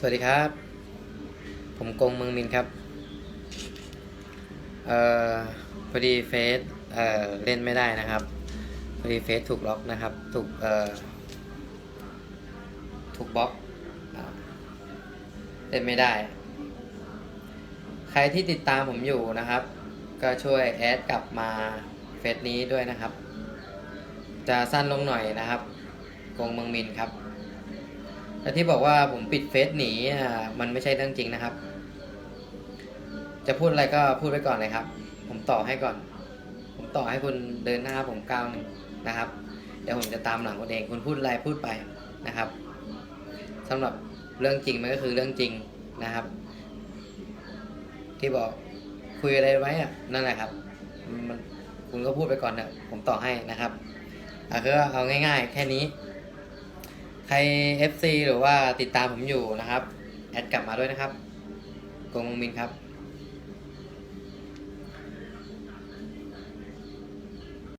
สวัสดีครับ ผมกงเมืองมินครับ เอ่อพอดีเฟซเอ่อเล่นไม่ได้นะครับพอดีเฟซถูกล็อกนะครับ ถูกเอ่อถูกบล็อกเล่นไม่ได้ ใครที่ติดตามผมอยู่นะครับ ก็ช่วยแอดกลับมาเฟซนี้ด้วยนะครับ จะสั้นลงหน่อยนะครับกงเมืองมินครับ และที่บอกว่าผมปิดเฟซหนีอ่ามันไม่ใช่เรื่องจริงนะครับ จะพูดอะไรก็พูดไว้ก่อนเลยครับ ผมต่อให้ก่อน ผมต่อให้คุณเดินหน้าผมก้าวหนึ่งนะครับ เดี๋ยวผมจะตามหลังคุณเองคุณพูดอะไรพูดไปนะครับสำหรับเรื่องจริงมันก็คือเรื่องจริงนะครับ ที่บอกคุยอะไรไว้อะนั่นแหละครับ มันคุณก็พูดไปก่อนเถอะผมต่อให้นะครับอะก็เอาง่าย ๆ แค่นี้ ใคร FC หรือว่าติดตามผมอยู่นะครับ แอดกลับมาด้วยนะครับกงมงมินครับ